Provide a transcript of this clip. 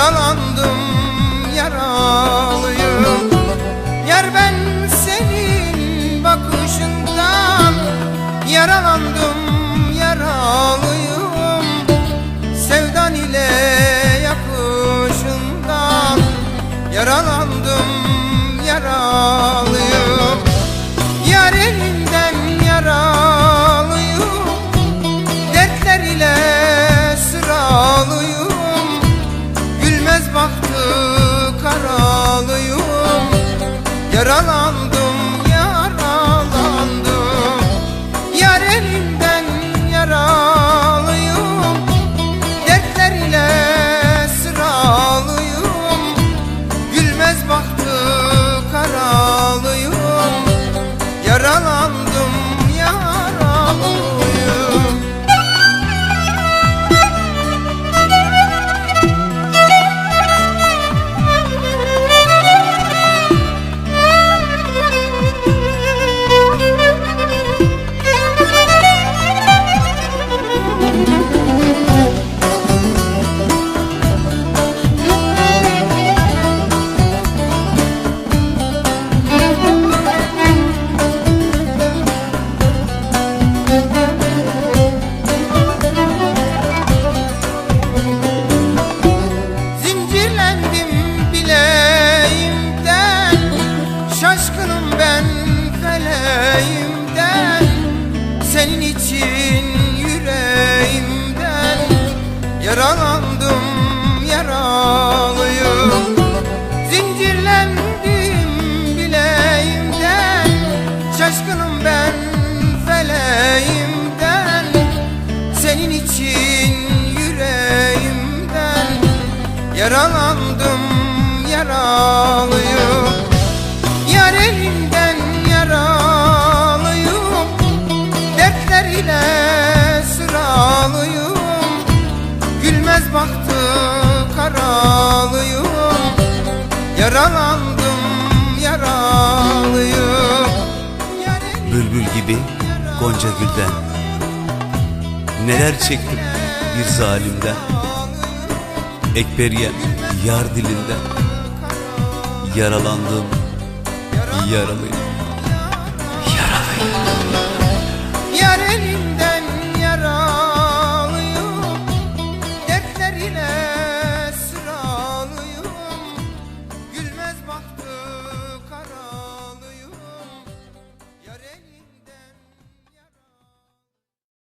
Yaralandım yaralıyım. Yar ben senin bakışından Yaralandım yaralıyım. Sevdan ile yakışından Yaralandım yaralıyım. Yar elinden yaralıyım Yaralandım Yaralandım yaralıyım. Yar elinden yaralıyım. Dertler ile sıralıyım. Gülmez baktı karalıyım. Yaralandım yaralıyım. Bülbül gibi Gonca Gül'den. Neler çektim bir zalimden Ekberiye yar dilinden Yaralandım yaralıyım Yaralıyım Yar elinden